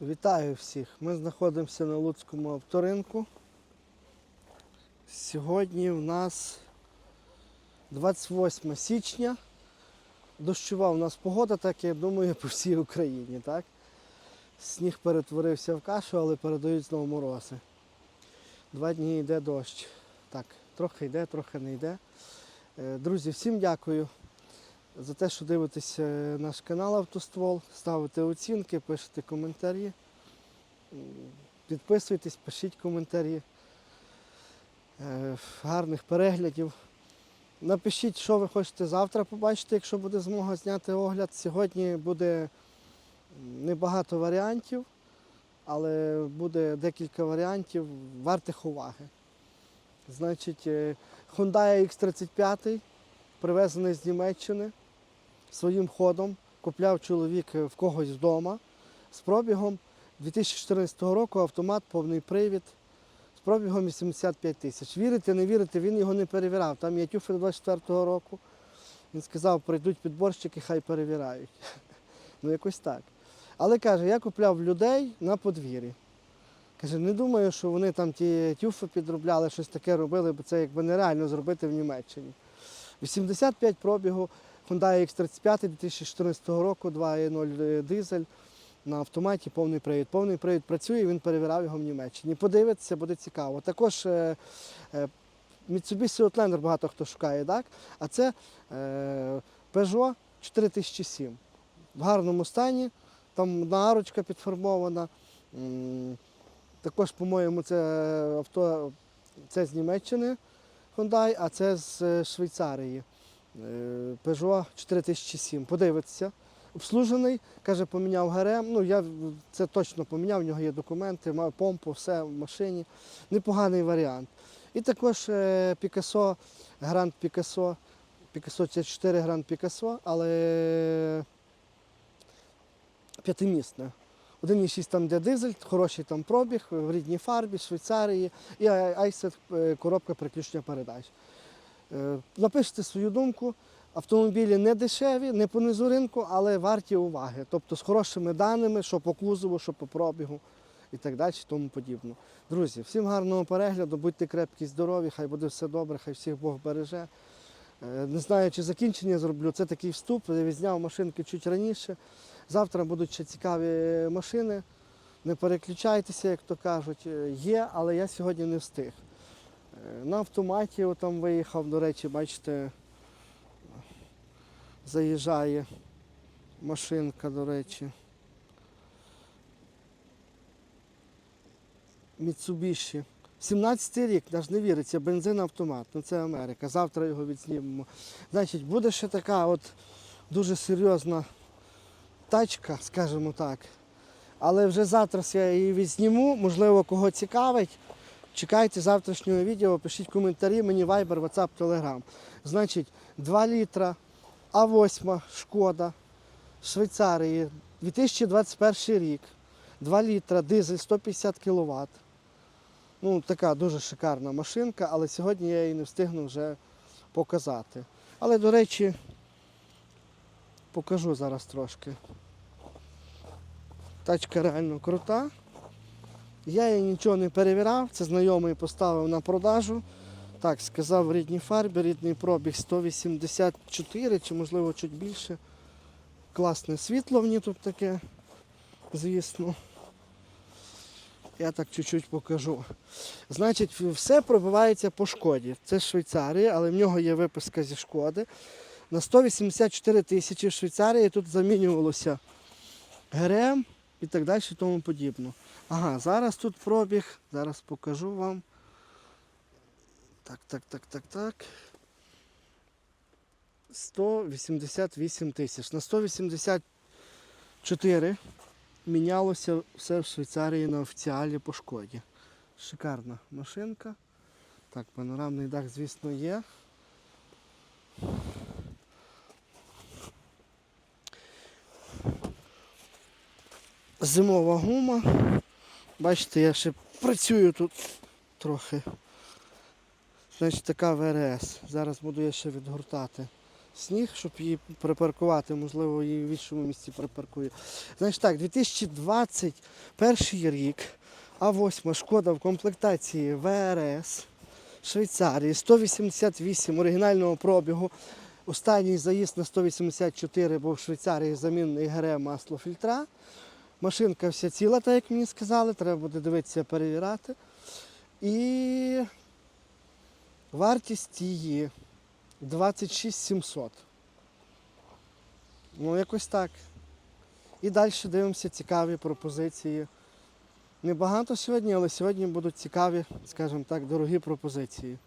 Вітаю всіх! Ми знаходимося на Луцькому авторинку. Сьогодні в нас 28 січня. Дощова у нас погода, так я думаю, по всій Україні. Так? Сніг перетворився в кашу, але передають знову морози. Два дні йде дощ. Так, трохи йде, трохи не йде. Е, Друзі, всім дякую за те, що дивитесь е, наш канал Автоствол, ставите оцінки, пишете коментарі. Підписуйтесь, пишіть коментарі. Е, Гарних переглядів. Напишіть, що ви хочете завтра побачити, якщо буде змога зняти огляд. Сьогодні буде небагато варіантів, але буде декілька варіантів вартих уваги. Значить, е, Hyundai X35 привезений з Німеччини своїм ходом. Купляв чоловік е, в когось вдома з пробігом 2014 року автомат, повний привід з пробігом 85 тисяч. Вірите, не вірите, він його не перевіряв. Там є тюфель 24-го року. Він сказав, прийдуть підборщики, хай перевіряють. Ну, якось так. Але каже, я купляв людей на подвір'ї. Каже, не думаю, що вони там ті тюфи підробляли, щось таке робили, бо це якби нереально зробити в Німеччині. 85 пробігу Hyundai X35 2014 року, 2.0 дизель на автоматі, повний привід. Повний привід працює, він перевіряв його в Німеччині. Подивитися, буде цікаво. Також е, е, Mitsubishi Outlander багато хто шукає, так? а це е, Peugeot 4007. В гарному стані, там одна арочка підформована. Також, по-моєму, це авто це з Німеччини Hyundai, а це з е, Швейцарії. Е, Peugeot 4007. Подивитися. Обслужений, каже, поміняв ГРМ. Ну, я це точно поміняв, в нього є документи, мав помпу, все в машині. Непоганий варіант. І також е, Grand Picasso. Picasso це 4 Grand Picasso, але п'ятимісне. 1,6 там де дизель, хороший там пробіг, в рідній фарбі, Швейцарії і айсет коробка переключення передач. Е, Напишіть свою думку. Автомобілі не дешеві, не по низу ринку, але варті уваги. Тобто з хорошими даними, що по кузову, що по пробігу і так далі, тому подібне. Друзі, всім гарного перегляду, будьте крепкі, здорові, хай буде все добре, хай всіх Бог береже. Е, Не знаю, чи закінчення зроблю. Це такий вступ. Я відзняв машинки чуть раніше. Завтра будуть ще цікаві машини. Не переключайтеся, як то кажуть. Е, Є, але я сьогодні не встиг. На автоматі там виїхав, до речі, бачите, заїжджає машинка, до речі. Mitsubishi. 17 рік, навіть не віриться, бензин автомат. Ну це Америка. Завтра його відзнімемо. Значить, буде ще така от дуже серйозна тачка, скажімо так. Але вже завтра я її відзніму, можливо, кого цікавить. Чекайте завтрашнього відео, пишіть коментарі, мені Viber, WhatsApp, Telegram. Значить, 2 літра, А8, шкода, Швейцарії, 2021 рік. 2 літра, дизель 150 кВт. Ну, така дуже шикарна машинка, але сьогодні я її не встигну вже показати. Але, до речі, покажу зараз трошки. Тачка реально крута. Я її нічого не перевіряв, це знайомий поставив на продажу. Так, сказав рідній фарбі, рідний пробіг 184 чи можливо чуть більше. Класне світло в ній тут таке, звісно. Я так чуть-чуть покажу. Значить, все пробивається по шкоді. Це Швейцарія, але в нього є виписка зі шкоди. На 184 тисячі в Швейцарії тут замінювалося ГРМ і так далі тому подібне. Ага, зараз тут пробіг, зараз покажу вам. Так, так, так, так, так. 188 тисяч. На 184 мінялося все в Швейцарії на офіціалі по шкоді. Шикарна машинка. Так, панорамний дах, звісно, є. Зимова гума. Бачите, я ще працюю тут трохи. Значить, така ВРС. Зараз буду я ще відгортати. сніг, щоб її припаркувати, можливо, її в іншому місці припаркую. Значить так, 2021 рік, А8 шкода в комплектації ВРС Швейцарії 188 оригінального пробігу. Останній заїзд на 184 був в Швейцарії замінний ГРМ масло фільтра. Машинка вся ціла, так як мені сказали, треба буде дивитися, перевіряти. І вартість її 26 700. Ну, якось так. І далі дивимося цікаві пропозиції. Небагато сьогодні, але сьогодні будуть цікаві, скажімо так, дорогі пропозиції.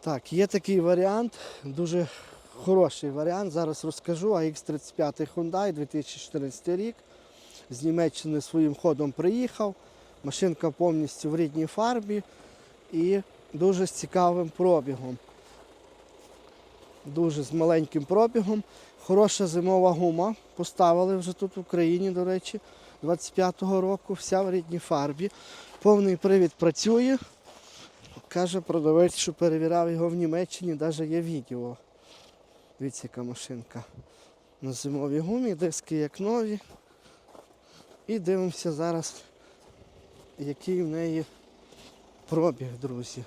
Так, є такий варіант, дуже хороший варіант. Зараз розкажу. AX35 Hyundai 2014 рік. З Німеччини своїм ходом приїхав. Машинка повністю в рідній фарбі і дуже з цікавим пробігом. Дуже з маленьким пробігом. Хороша зимова гума. Поставили вже тут в Україні, до речі, 25-го року, вся в рідній фарбі. Повний привід працює. Каже продавець, що перевіряв його в Німеччині, навіть є відео. Дивіться, яка машинка. На зимовій гумі, диски як нові. І дивимося зараз, який в неї пробіг, друзі.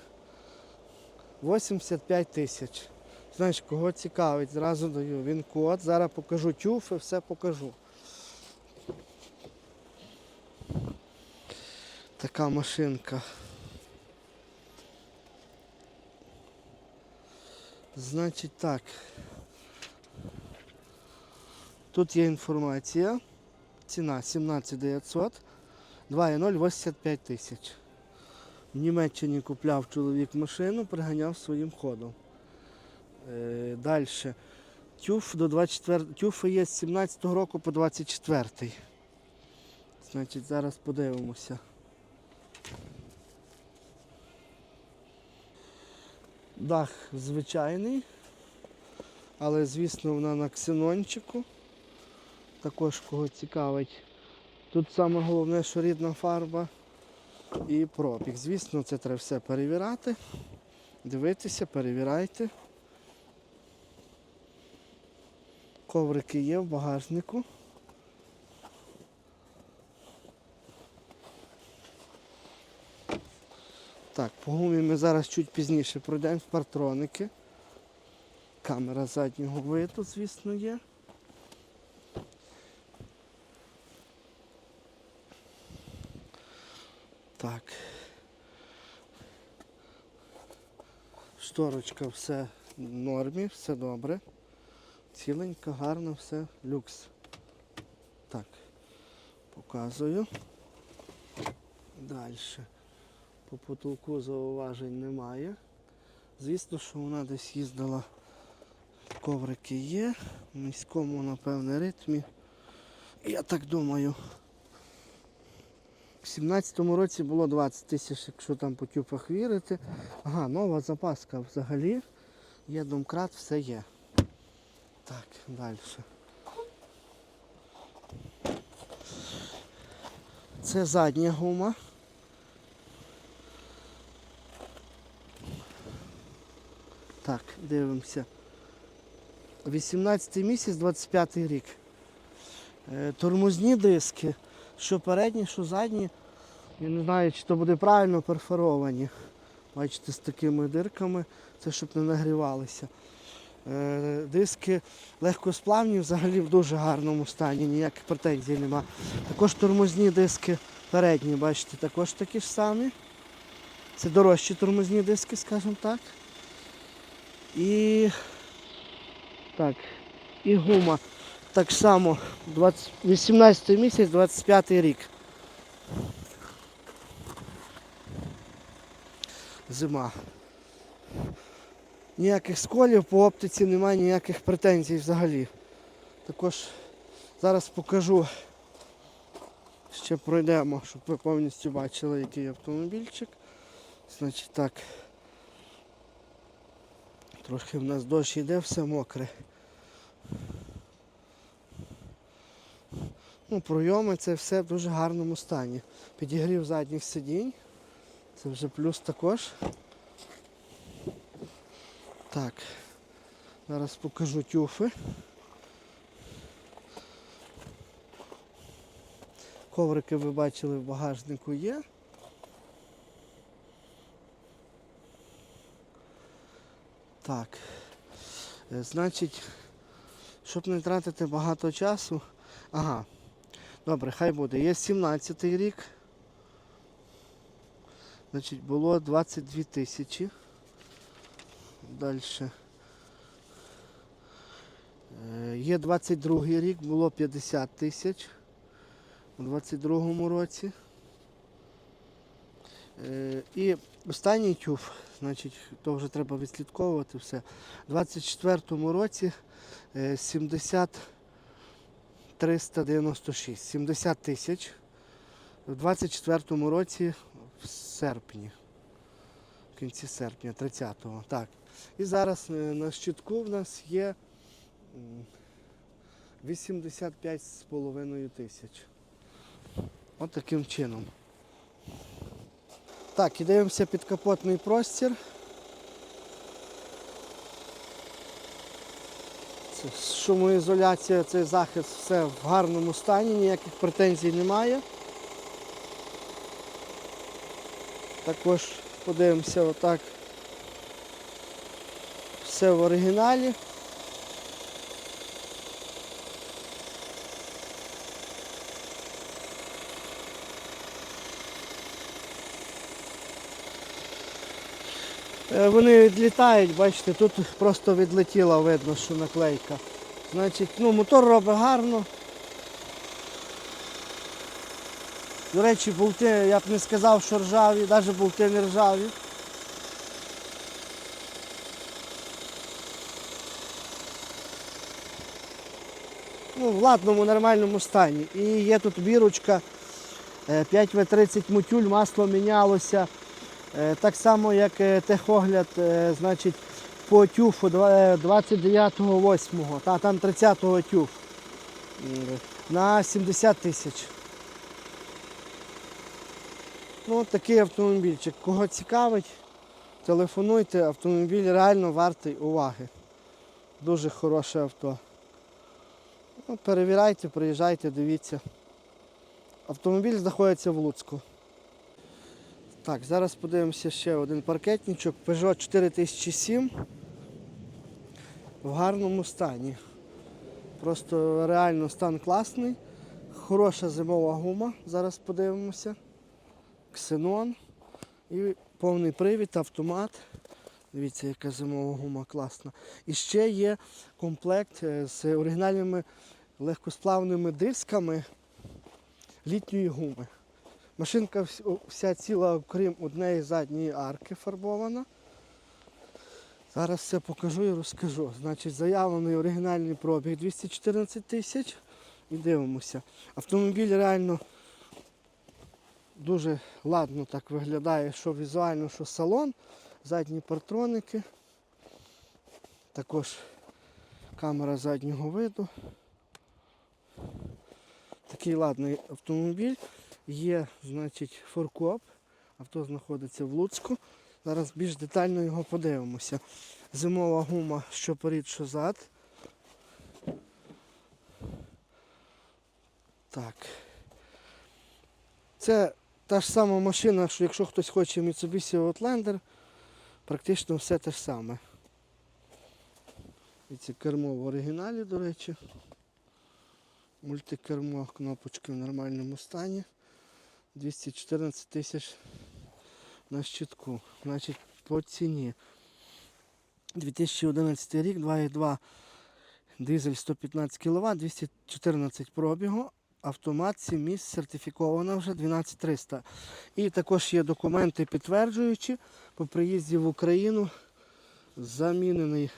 85 тисяч. Знаєш, кого цікавить, зразу даю. Він код. Зараз покажу тюфи, все покажу. Така машинка. Значить так. Тут є інформація. Ціна 17 900, 2,0 85 тисяч. В Німеччині купляв чоловік машину, приганяв своїм ходом. Е, Далі. Тюф до 24, тюфи є з 17-го року по 24. Значить, зараз подивимося. Дах звичайний, але звісно вона на ксенончику. Також кого цікавить. Тут саме головне, що рідна фарба і пробіг. Звісно, це треба все перевіряти. Дивитися, перевіряйте. Коврики є в багажнику. Так, по гумі ми зараз чуть пізніше пройдемо в партроники. Камера заднього виду, звісно, є. Так. Шторочка все в нормі, все добре. Ціленька, гарно, все, люкс. Так, показую. Далі. По потолку зауважень немає. Звісно, що вона десь їздила. Коврики є. В низькому, напевне, ритмі. Я так думаю. У 17-му році було 20 тисяч, якщо там по тюпах вірити. Ага, нова запаска взагалі. Є домкрат, все є. Так, далі. Це задня гума. Так, дивимося. 18 місяць, 25 рік. Е, Тормозні диски, що передні, що задні. Я не знаю, чи то буде правильно перфоровані. Бачите, з такими дирками, це щоб не нагрівалися. Е, Диски легкосплавні, взагалі в дуже гарному стані, ніяких претензій нема. Також тормозні диски передні, бачите, також такі ж самі. Це дорожчі тормозні диски, скажімо так. І так, і гума. Так само 20, 18 місяць, 25 рік. Зима. Ніяких сколів по оптиці немає ніяких претензій взагалі. Також зараз покажу, ще пройдемо, щоб ви повністю бачили, який автомобільчик. Значить так. Трошки в нас дощ йде, все мокре. Ну, пройоми це все в дуже гарному стані. Підігрів задніх сидінь. Це вже плюс також. Так. Зараз покажу тюфи. Коврики ви бачили в багажнику є. Так. Е, Значить, щоб не тратити багато часу. Ага. Добре, хай буде. Є 17-й рік. Значить, було 22 тисячі. Далі. Є 22 рік, було 50 тисяч у 22-му році. Е, І останній тюф, значить, то вже треба відслідковувати все. У 24-му році е, 70 396, 70 тисяч. У 24-му році в серпні. В кінці серпня, 30-го. Так. І зараз е, на щитку в нас є м, 85,5 тисяч. От таким чином. Так, і дивимося підкапотний простір. Шумоізоляція, цей захист, все в гарному стані, ніяких претензій немає. Також подивимося отак. Все в оригіналі. Е, Вони відлітають, бачите, тут просто відлетіла, видно, що наклейка. Значить, ну, мотор робить гарно. До речі, болти, я б не сказав, що ржаві, навіть болти не ржаві. Ну, в ладному нормальному стані. І є тут бірочка 5В30 мутюль, масло мінялося. Е, Так само, як е, техогляд, е, значить, по тюфу 29.08, та там 30-го тюф на 70 тисяч. Ну, такий автомобільчик. Кого цікавить, телефонуйте, автомобіль реально вартий уваги. Дуже хороше авто. Ну, перевіряйте, приїжджайте, дивіться. Автомобіль знаходиться в Луцьку. Так, зараз подивимося ще один паркетничок. Peugeot 4007 в гарному стані. Просто реально стан класний. Хороша зимова гума. Зараз подивимося. Ксенон. І повний привід, автомат. Дивіться, яка зимова гума класна. І ще є комплект е, з оригінальними легкосплавними дисками літньої гуми. Машинка вся ціла, окрім однієї задньої арки фарбована. Зараз все покажу і розкажу. Значить, заявлений оригінальний пробіг 214 тисяч. І дивимося. Автомобіль реально дуже ладно так виглядає, що візуально, що салон, задні партроники. Також камера заднього виду. Такий ладний автомобіль. Є, значить, форкоп. Авто знаходиться в Луцьку. Зараз більш детально його подивимося. Зимова гума, що порід, що зад. Так. Це та ж сама машина, що якщо хтось хоче Mitsubishi Outlander, практично все те ж саме. І це кермо в оригіналі, до речі. Мультикермо, кнопочки в нормальному стані. 214 тисяч на щитку. Значить, по ціні. 2011 рік, 2,2 дизель 115 кВт, 214 пробігу. Автомат 7 місць сертифікована вже 12300. І також є документи підтверджуючі по приїзді в Україну замінений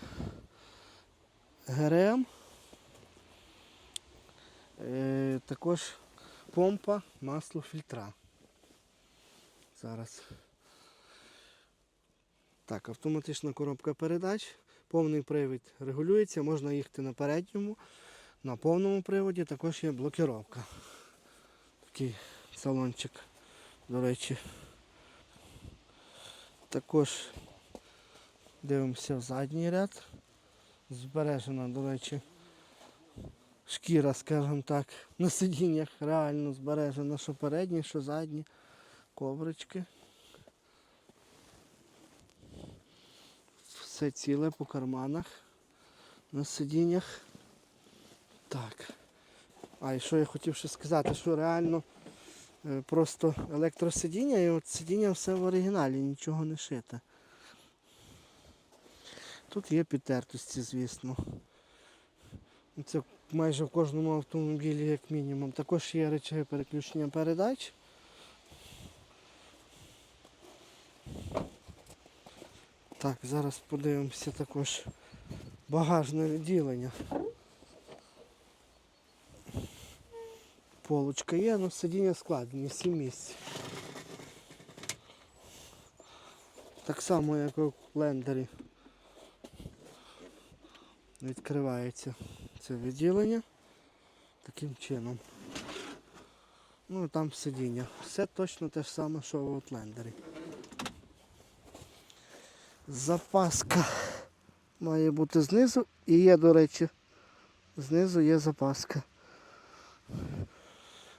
ГРМ. Е, також помпа, масло, фільтра. Зараз. Так, автоматична коробка передач, повний привід регулюється, можна їхати на передньому. На повному приводі також є блокіровка. Такий салончик, до речі. Також Дивимося в задній ряд. Збережена, до речі, шкіра, скажімо так, на сидіннях реально збережена, що передні, що задні, коврички. Все ціле по карманах на сидіннях. Так. А і що я хотів ще сказати, що реально е, просто електросидіння і от сидіння все в оригіналі, нічого не шите. Тут є підтертості, звісно. Це майже в кожному автомобілі, як мінімум. Також є речаги переключення передач. Так, зараз подивимося також багажне відділення. Полочка є, але сидіння складені, 7 місць. Так само, як у лендері. Відкривається це відділення таким чином. Ну там сидіння. Все точно те ж саме, що в Outlander. Запаска має бути знизу і є, до речі, знизу є запаска.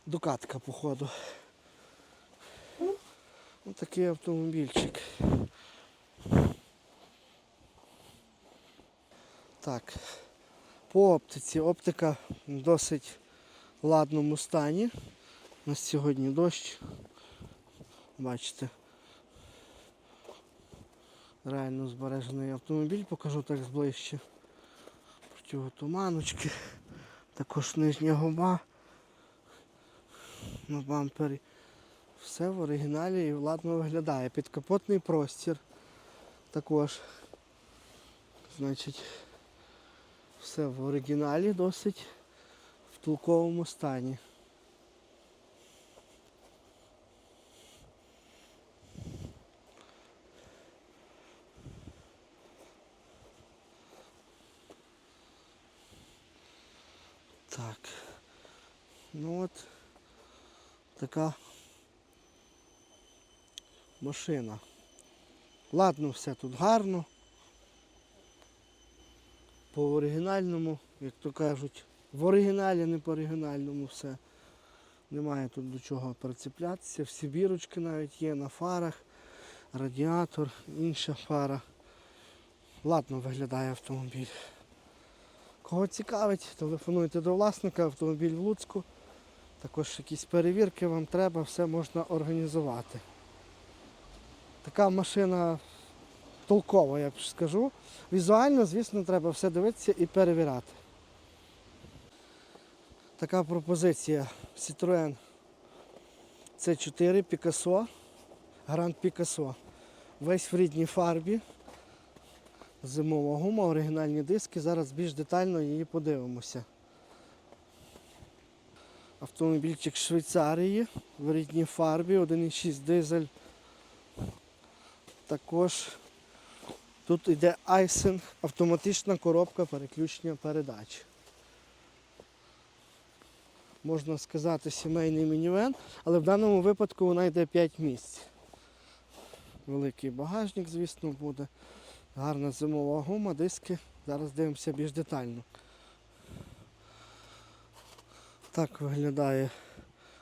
Дукатка, походу. Ось такий автомобільчик. Так. По оптиці. Оптика в досить ладному стані. У нас сьогодні дощ. Бачите. Реально збережений автомобіль, покажу так зближче. Противотуманочки. Також нижня губа на бампері. Все в оригіналі і ладно виглядає. Підкапотний простір також. Значить, все в оригіналі досить в толковому стані. Так. Ну от така машина. Ладно, все тут гарно. По оригінальному, як то кажуть, в оригіналі, не по оригінальному все. Немає тут до чого прицеплятися. Всі бірочки навіть є на фарах, радіатор, інша фара. Ладно виглядає автомобіль. Кого цікавить, телефонуйте до власника, автомобіль в Луцьку. Також якісь перевірки вам треба, все можна організувати. Така машина толкова, я б скажу. Візуально, звісно, треба все дивитися і перевіряти. Така пропозиція Citroën C4 Picasso, Grand Picasso. Весь в рідній фарбі. Зимова гума, оригінальні диски. Зараз більш детально її подивимося. Автомобільчик Швейцарії в рідній фарбі, 1,6 дизель. Також тут йде айсинг, автоматична коробка переключення передач. Можна сказати, сімейний мінівен, але в даному випадку вона йде 5 місць. Великий багажник, звісно, буде. Гарна зимова гума, диски. Зараз дивимося більш детально. Так виглядає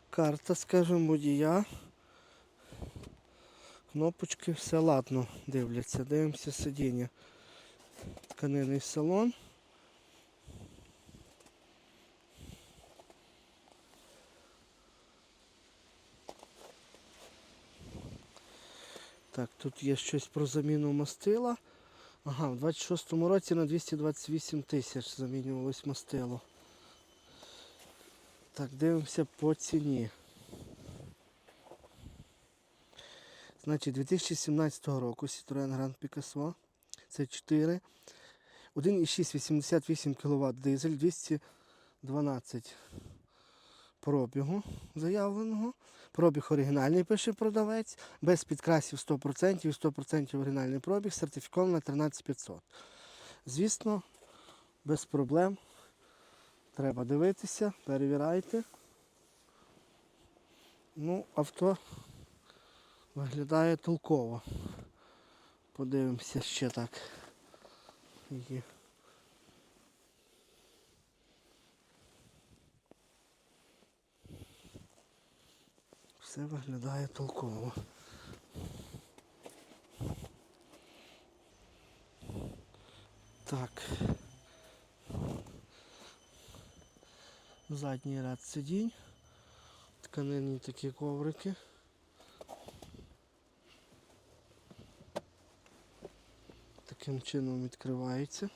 карта, скажімо, водія. Кнопочки, все ладно дивляться. Дивимося сидіння. Тканинний салон. Так, тут є щось про заміну мастила. Ага, в 26-му році на 228 тисяч замінювалось мастило. Так, дивимося по ціні. Значить, 2017 року Citroen Grand Picasso. Це 4. 1,6 88 кВт дизель, 212 пробігу заявленого. Пробіг оригінальний пише продавець, без підкрасів 100%, 100% оригінальний пробіг, сертифіковано на 13500. Звісно, без проблем. Треба дивитися, перевіряйте. Ну, авто виглядає толково. Подивимося ще так. Є. Все виглядає толково. Так. Задній ряд сидінь. Тканинні такі коврики. Таким чином відкривається.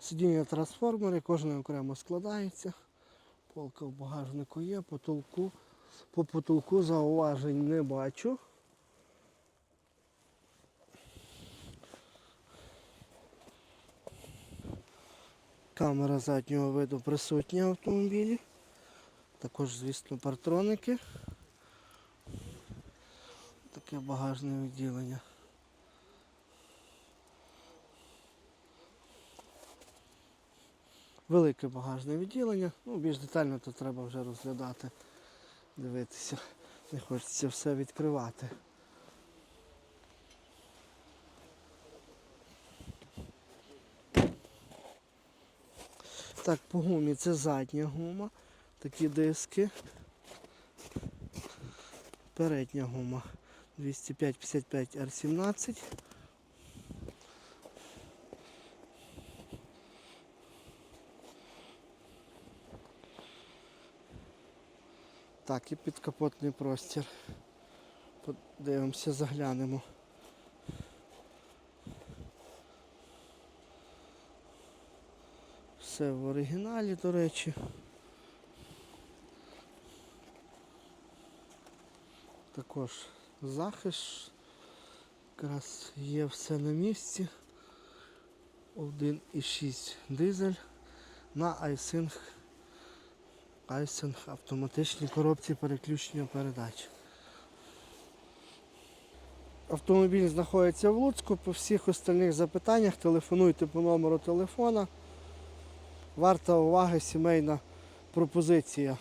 Сидіння трансформери, кожне окремо складається. Полка в багажнику є, потолку. По потолку зауважень не бачу. Камера заднього виду присутня в автомобілі. Також, звісно, партроники. Таке багажне відділення. Велике багажне відділення. Ну, більш детально то треба вже розглядати, дивитися. Не хочеться все відкривати. Так, по гумі це задня гума. Такі диски. Передня гума 205-55 R17. Так, і підкапотний простір. Подивимося, заглянемо. Все в оригіналі, до речі. Також захист. Якраз є все на місці. 1,6 дизель на iSync iSync автоматичній коробці переключення передач. Автомобіль знаходиться в Луцьку. По всіх остальних запитаннях телефонуйте по номеру телефона. Варта уваги сімейна пропозиція.